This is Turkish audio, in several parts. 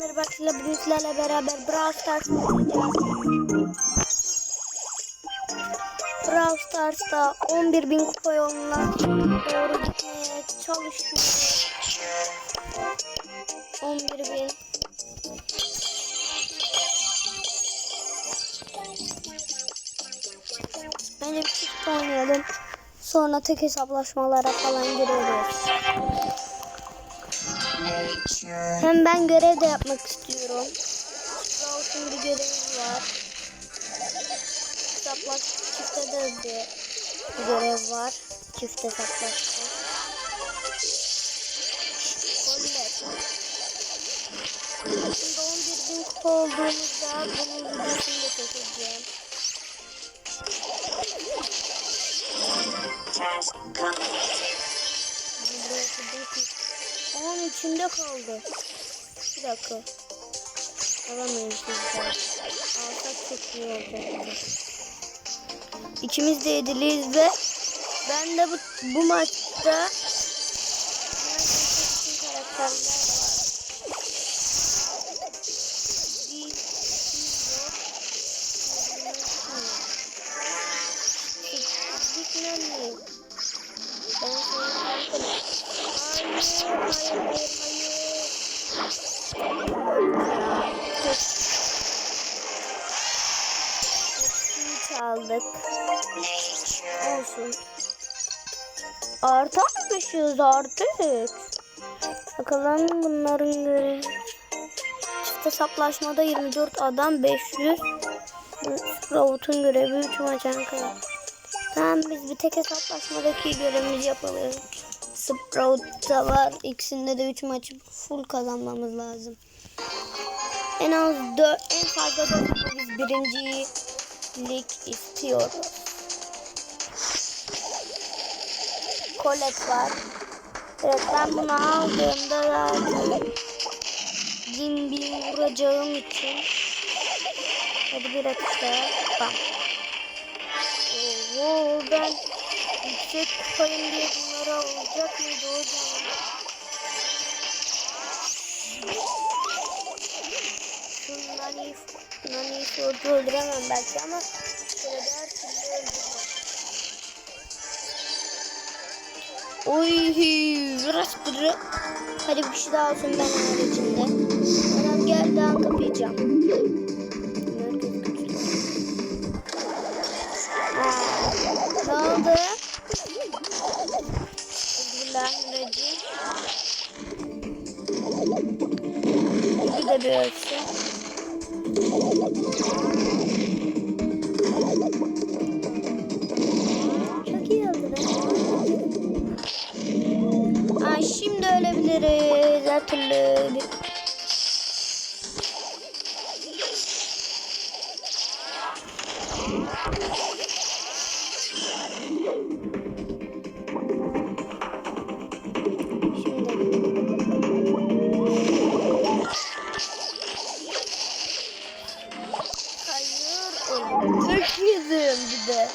Merhaba arkadaşlar beraber Brawl Stars. Brawl Stars'ta 11.000 kupa doğru gitmeye çalışıyoruz. 11.000 Bence bir oynayalım. Sonra tek hesaplaşmalara falan gireriz. Hem ben görev de yapmak istiyorum. Sprout'un bir görevi var. Hesaplaş çifte de bir, bir görev var. Çift hesaplaşma. Collet. Şimdi 11 bin kupa olduğumuzda bunun videosunu da çekeceğim. Burası değil. Onun içinde kaldı. Bir dakika. Alamayız biz de. Alsak çok iyi olacak. İkimiz de yediliyiz ve ben de bu, bu maçta neredeyse bütün çaldık. Olsun. Artı atmışız artık. Bakalım bunların görevi. Çift hesaplaşmada 24 adam 500. Robotun görevi 3 maçan kadar. Tamam biz bir tek hesaplaşmadaki görevimizi yapalım. Sprout'ta var. İkisinde de 3 maçı full kazanmamız lazım. En az 4, en fazla 4 biz birincilik istiyoruz. Colette var. Evet ben bunu aldığımda zaten bin vuracağım için hadi bir atışta bam. Oo, ben yüksek kupayım diye bunları alacak mıydı hocam? Şu nani, nani sordu öldüremem belki ama şöyle de her türlü öldürmem. Oy biraz biri. Hadi bir kişi daha olsun ben haricinde. Adam geldi an kapayacağım. Ölebiliriz her türlü. Bir... Hayır, öldük yüzüm bir de.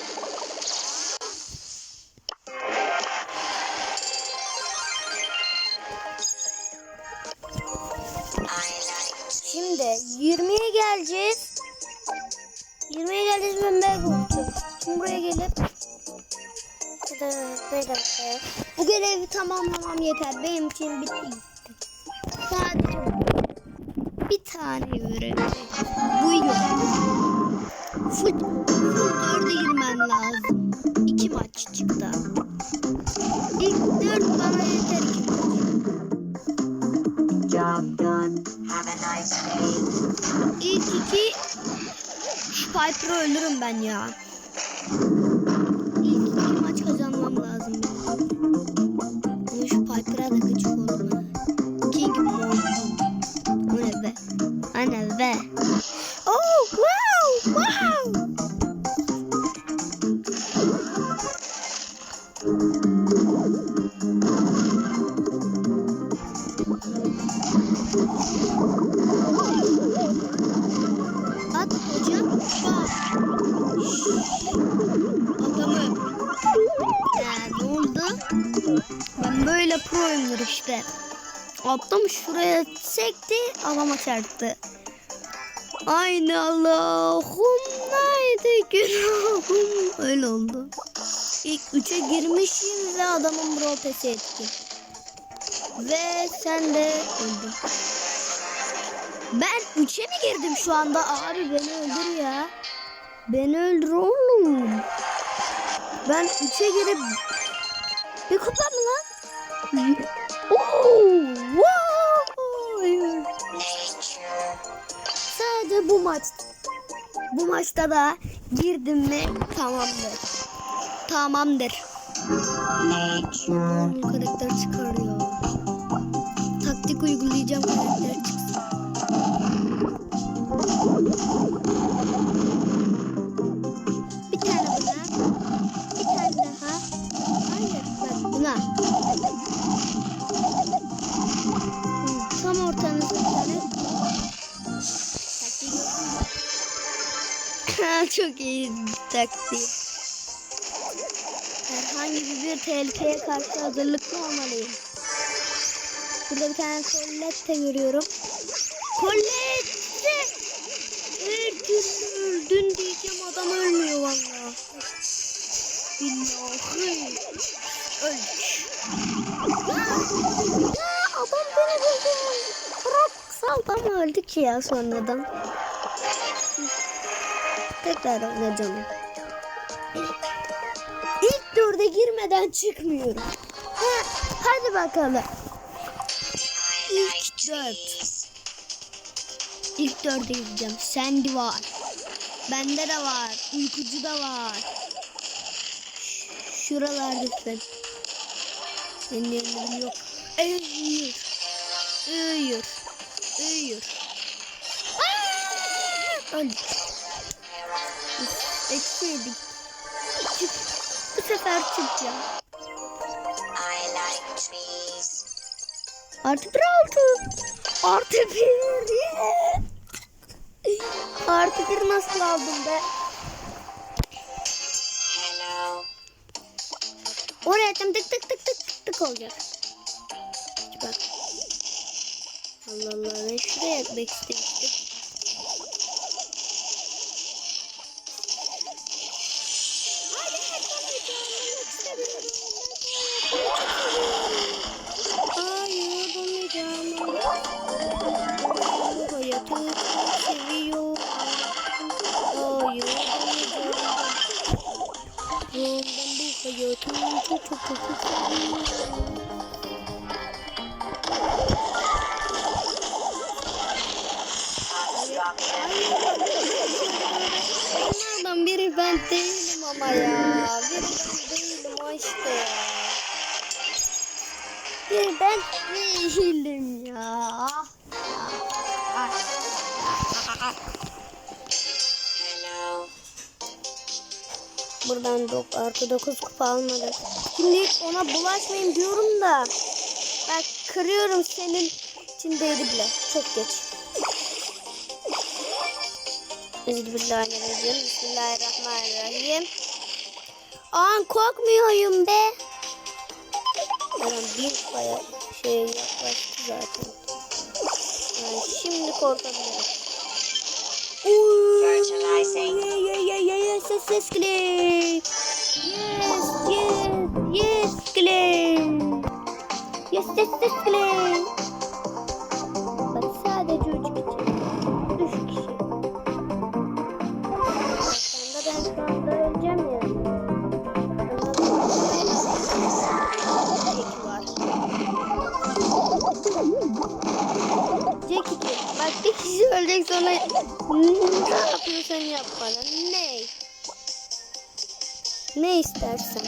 Böyle Bu görevi tamamlamam yeter. Benim için bitti. Sadece bir tane görev. Bu görev. Full, full dörde girmen lazım. İki maç çıktı. İlk dört bana yeter. Job done. Have a nice day. İlk iki Piper'ı ölürüm ben ya. At hocam. Bak. Adamı. Ee, ne oldu? Ben böyle proyumdur işte. Attım şuraya sekti adama çarptı. Aynı Allah'ım neydi günahım. Öyle oldu. İlk üçe girmişim ve adamın bropesi etki. Ve sen de öldün. Ben üçe mi girdim şu anda? Abi beni öldür ya. Beni öldür oğlum. Ben üçe girip... Bir kupa mı lan? Oo. Sadece bu maç. Bu maçta da girdim mi tamamdır. Tamamdır. Bu karakter çıkarıyor. Taktik uygulayacağım karakter çıksın. Bir tane buna. Bir tane daha. Hayır bak buna. Tam ortanızda bir tane. Çok iyi taktik. Herhangi bir tehlikeye karşı hazırlıklı olmalıyım. Burada bir tane Colette görüyorum. Colette! Herkes öldün diyeceğim adam ölmüyor valla. Billahi. Ölmüş. Ya adam beni buldu. Bırak saldım öldü ki ya sonradan. Tekrar oynayacağım. İlk dörde girmeden çıkmıyorum. Ha, hadi bakalım. İlk dört. İlk dörde gireceğim. Sandy var. Bende de var. Uykucu da var. Şuralardasın. Senin yerlerin yok. Uyuyor. Uyuyor. Aa! Öldük. Üf, Eksi yedik. Çık. Bu sefer çıkacağım. I like trees. Artı bir altı. Artı bir. Artı bir nasıl aldım be? Hello. Oraya attım tık tık tık tık tık olacak. Bak. Allah Allah ben şuraya atmak çok çok Buradan dok artı 9 kupa almadım. Şimdi ona bulaşmayayım diyorum da. Bak kırıyorum senin içindeydi bile. Çok geç. Bismillahirrahmanirrahim. Bismillahirrahmanirrahim. An korkmuyorum be. Adam bir kaya şey yaklaştı zaten. Yani şimdi korkabilirim. Uy, Fertilizing. Yeah, yeah, yeah, yeah, yes, yes, yes, Clay. Yes, yes, yes, Clay. Yes, yes, yes, Clay. İstersen.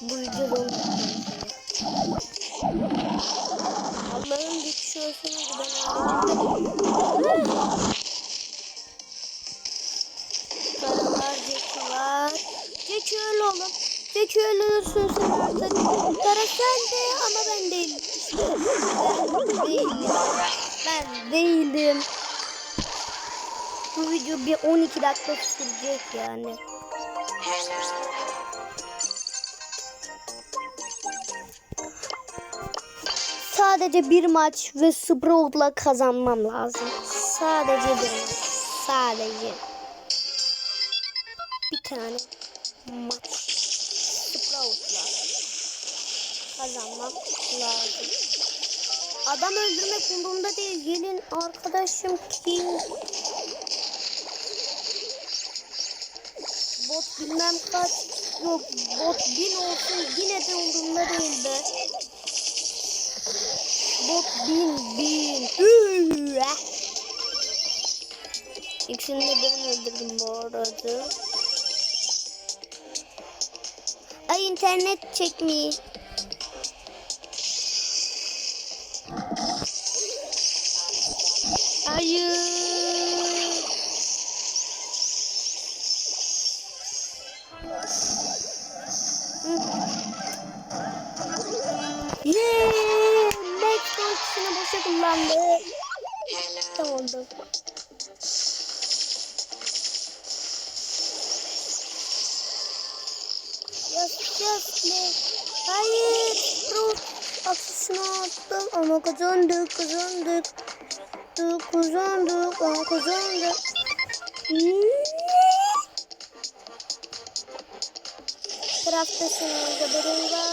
Bu videoda onu Allah'ın kişi olsun hadi ben Jackie var. Jackie öl oğlum. Jackie öl ölürsün sen artık. Kara sen de ama ben değilim. İşte ben değilim. Ben değilim. Bu video bir 12 dakika sürecek yani. Sadece bir maç ve Sprout'la kazanmam lazım. Sadece bir maç. Sadece. Bir tane maç. Sprout'la kazanmam lazım. Adam öldürmek umurumda değil. Gelin arkadaşım kim? Bot bilmem kaç. Yok bot bin olsun yine de umurumda değil be. Bot bin bin. Üüüü. İkisini de ben öldürdüm bu arada. Ay internet çekmiyor. Hayır. Hello. Tamamdır. Yes, yes, Max. Hayır. Bro. Aksisini attım ama kazandık, kazandık. Kazandık, kazandık, ama kazandık. Taraftasın Gabriel'ga.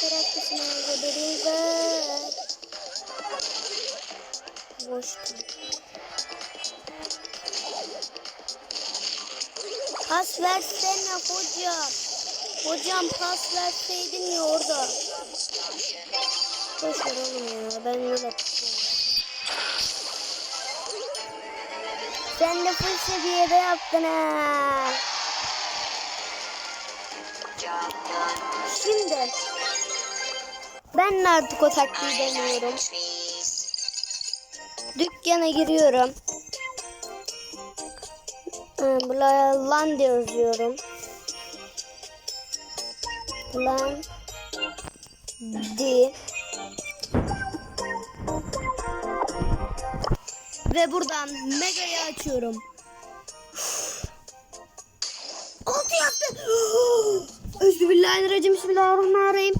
Taraftasın Gabriel'ga. Boştu. Pas versene hocam. Hocam pas verseydin ya orada. Boş ver oğlum ya. Ben öyle. Sen de full seviyede yaptın ha. Şimdi ben de artık o taktiği deniyorum. Dükkana giriyorum. Buraya lan diye yazıyorum. Lan di ve buradan mega'yı açıyorum. Altı yaptı. Özbillahirrahmanirrahim. Bismillahirrahmanirrahim.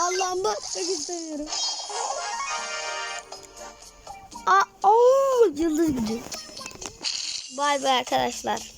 Allah'ım bak çok istemiyorum. Yıldız gücü. Bay bay arkadaşlar.